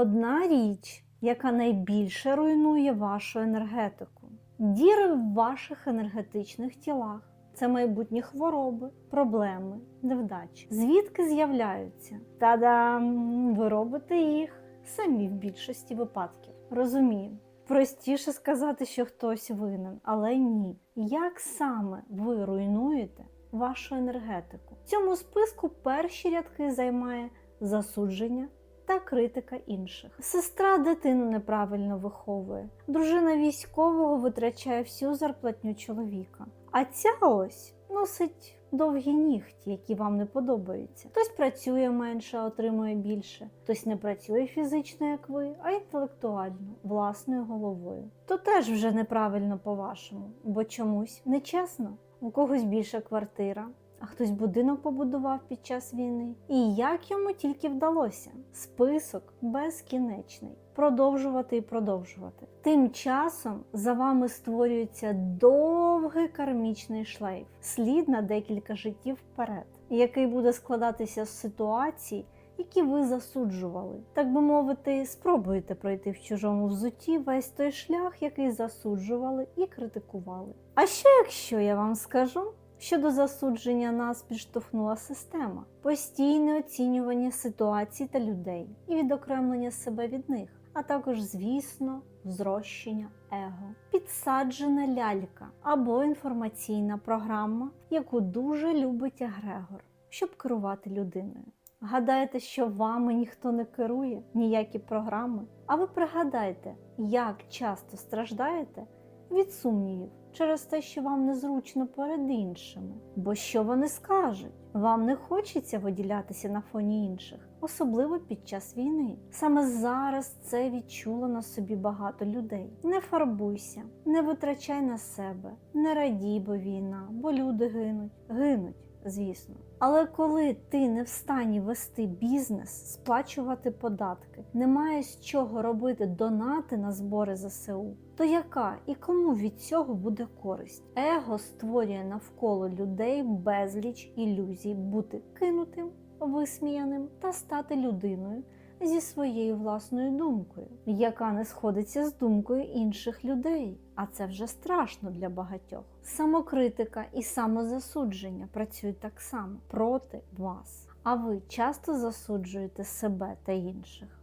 Одна річ, яка найбільше руйнує вашу енергетику, діри в ваших енергетичних тілах. Це майбутні хвороби, проблеми, невдачі. Звідки з'являються? Та-дам! Ви робите їх самі в більшості випадків. Розумію. Простіше сказати, що хтось винен, але ні. Як саме ви руйнуєте вашу енергетику? В цьому списку перші рядки займає засудження та критика інших. Сестра дитину неправильно виховує, дружина військового витрачає всю зарплатню чоловіка. А ця ось носить довгі нігті, які вам не подобаються. Хтось працює менше, а отримує більше, хтось не працює фізично, як ви, а інтелектуально, власною головою. То теж вже неправильно по-вашому, бо чомусь нечесно. У когось більша квартира, а хтось будинок побудував під час війни. І як йому тільки вдалося? Список безкінечний. Продовжувати і продовжувати. Тим часом за вами створюється довгий кармічний шлейф, слід на декілька життів вперед, який буде складатися з ситуацій, які ви засуджували. Так би мовити, спробуйте пройти в чужому взутті весь той шлях, який засуджували і критикували. А що якщо я вам скажу? Що до засудження нас підштовхнула система, постійне оцінювання ситуацій та людей і відокремлення себе від них, а також, звісно, зрощення его, підсаджена лялька або інформаційна програма, яку дуже любить Егрегор, щоб керувати людиною. Гадаєте, що вами ніхто не керує, ніякі програми? А ви пригадайте, як часто страждаєте від сумнівів через те, що вам незручно перед іншими. Бо що вони скажуть? Вам не хочеться виділятися на фоні інших, особливо під час війни. Саме зараз це відчуло на собі багато людей. Не фарбуйся, не витрачай на себе, не радій, бо війна, бо люди гинуть, гинуть. Звісно, але коли ти не в стані вести бізнес, сплачувати податки, не маєш з чого робити донати на збори ЗСУ, то яка і кому від цього буде користь? Его створює навколо людей безліч ілюзій бути кинутим, висміяним та стати людиною зі своєю власною думкою, яка не сходиться з думкою інших людей. А це вже страшно для багатьох. Самокритика і самозасудження працюють так само проти вас. А ви часто засуджуєте себе та інших.